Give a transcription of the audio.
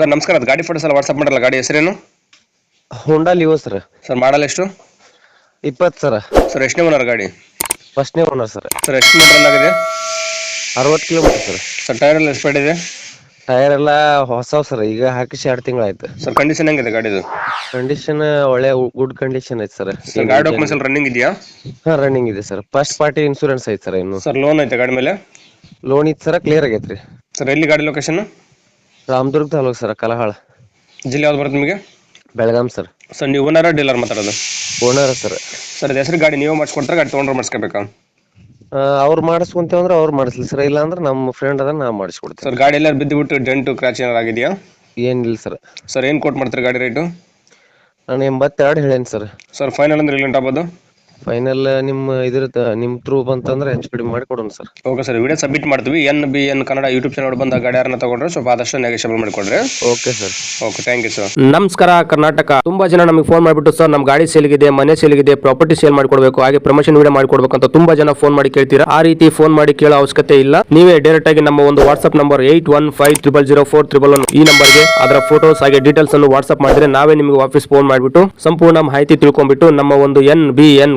Sir ನಮಸ್ಕಾರ. ಅದು ಗಾಡಿ ಫೋಟೋಸ್ ಎಲ್ಲ ವಾಟ್ಸಪ್ ಮಾಡಲ್ಲ. ಗಾಡಿ ಹೆಸರೇನು? Honda Livo sir sir model ಎಷ್ಟು? ಇಪ್ಪತ್ತು ಸರ್ ಸರ್ ಎಷ್ಟನೇ ಓನರ್ ಗಾಡಿ? ಫಸ್ಟ್ನೇ ಓನರ್ ಸರ್ ಸರ್ ಎಷ್ಟು ಮೀಟರ್ ರನ್ ಆಗಿದೆ? ಅರವತ್ತು ಕಿಲೋಮೀಟರ್ ಸರ್ ಸರ್ ಟೈರ್ ಎಲ್ಲ ಎಷ್ಟು ಇದೆ ಟೈರ್ ಎಲ್ಲ ಹೊಸ ಸರ್ ಈಗ ಹಾಕಿಸಿ ಎರಡು ತಿಂಗಳಾಯ್ತು ಸರ್ ಕಂಡೀಷನ್ ಹೆಂಗಿದೆ ಗಾಡಿದು? ಕಂಡೀಷನ್ ಒಳ್ಳೆ ಗುಡ್ ಕಂಡೀಷನ್ ಐತೆ ಸರ್ ಸರ್ ಗಾಡಿ ಡಾಕ್ಯುಮೆಂಟ್ಸ್ ಎಲ್ಲ ರನ್ನಿಂಗ್ ಇದೆಯಾ? ಹಾಂ ರನ್ನಿಂಗ್ ಇದೆ ಸರ್ ಫಸ್ಟ್ ಪಾರ್ಟಿ ಇನ್ಶೂರೆನ್ಸ್ ಐತೆ ಸರ್ ಇನ್ನು. ಸರ್ ಲೋನ್ ಐತೆ ಗಾಡಿ ಮೇಲೆ? ಲೋನ್ ಇತ್ತು ಸರ್ ಕ್ಲಿಯರ್ ಆಗೈತೆ ರೀ ಸರ್ ಎಲ್ಲಿ ಗಾಡಿ ಲೊಕೇಶನ್ ರಾಮದುರ್ಗ ತಾಲೂಕು ಸರ್ ಕಲಹಾಳ. ಜಿಲ್ಲೆ ಯಾವ್ದು ಬರುತ್ತೆ ನಿಮಗೆ? ಬೆಳಗಾಂ ಸರ್. ಸರ್ ನೀವು ಓನರ ಡೀಲರ್ ಮಾತಾಡೋದು? Owner sir. ಸರ್ ಹೆಸರು ಗಾಡಿ ನೀವು ಮಾಡಿಸ್ಕೊಡ್ತಾರೆ ಗಾಡಿ ತೊಗೊಂಡ್ರೆ ಮಾಡಿಸ್ಕೋಬೇಕಾ? ಅವ್ರು ಮಾಡಿಸ್ಕೊಂತೇವೆ ಅಂದ್ರೆ ಅವ್ರು ಮಾಡಿಸ್ಲಿ ಸರ್ ಇಲ್ಲ ಅಂದ್ರೆ ನಮ್ಮ ಫ್ರೆಂಡ್ ಅದ ನಾವು ಮಾಡಿಸ್ಕೊಡ್ತೀವಿ. ಸರ್ ಗಾಡಿ ಎಲ್ಲ ಬಿದ್ದುಬಿಟ್ಟು ಡೆಂಟು ಕ್ರಾಚ್ ಏನಾರು ಆಗಿದೆಯಾ? ಏನಿಲ್ಲ ಸರ್. ಸರ್ ಏನು ಕೊಟ್ಟು ಮಾಡ್ತಾರೆ ಗಾಡಿ ರೇಟು ನಾನು ಎಂಬತ್ತೆರಡು ಹೇಳೇನಿ ಸರ್. ಸರ್ ಫೈನಲ್ ಅಂದ್ರೆ ಇಲ್ಲಿ ಆಗ್ಬೋದು ಫೈನಲ್ ನಿಮ್ಮ ಇದ್ರ ನಿಮ್ಮ ಥ್ರೂ ಬಂತಂದ್ರೆ ಹೆಚ್ಚು ಕಡಿಮೆ ಮಾಡಿ ಕೊಡೋಣ sir okay sir video submit ಮಾಡ್ತೀವಿ. N B N Kannada YouTube channel ಬಂದ ಗಾಡಿ ಯಾರನ್ನ ತಗೊಂಡ್ರೆ ಸ್ವಲ್ಪ ಆದಷ್ಟು ನೆಗೆಷಬಲ್ ಮಾಡಿಕೊಡ್ರಿ. Okay sir okay thank you sir ನಮಸ್ಕಾರ ಕರ್ನಾಟಕ. ತುಂಬಾ ಜನ ನಮಗೆ ಫೋನ್ ಮಾಡಿಬಿಟ್ಟು ಸರ್ ನಮ್ಮ ಗಾಡಿ ಸೇಲ್ಗಿದೆ ಮನೆ ಸೇಲ್ಗಿದೆ ಪ್ರಾಪರ್ಟಿ ಸೇಲ್ ಮಾಡ್ಕೊಡ್ಬೇಕು ಹಾಗೆ ಪ್ರಮೋಷನ್ ವಿಡಿಯೋ ಮಾಡ್ಕೊಡ್ಬೇಕು ಅಂತ ತುಂಬಾ ಜನ ಫೋನ್ ಮಾಡಿ ಕೇಳ್ತೀರಾ? ಆ ರೀತಿ ಫೋನ್ ಮಾಡಿ ಕೇಳೋ ಅವಶ್ಯಕತೆ ಇಲ್ಲ. ನೀವೇ ಡೈರೆಕ್ಟ್ ಆಗಿ ನಮ್ಮ ಒಂದು WhatsApp number eight one five triple zero four triple one ಈ ನಂಬರ್ಗೆ ಅದರ ಫೋಟೋಸ್ ಹಾಗೆ ಡೀಟೇಲ್ಸ್ ಅನ್ನು ವಾಟ್ಸ್ಆಪ್ ಮಾಡಿದ್ರೆ ನಾವೇ ನಿಮಗೆ ವಾಪಸ್ ಫೋನ್ ಮಾಡಿಬಿಟ್ಟು ಸಂಪೂರ್ಣ ಮಾಹಿತಿ ತಿಳ್ಕೊಂಡ್ಬಿಟ್ಟು ನಮ್ಮ ಒಂದು N B N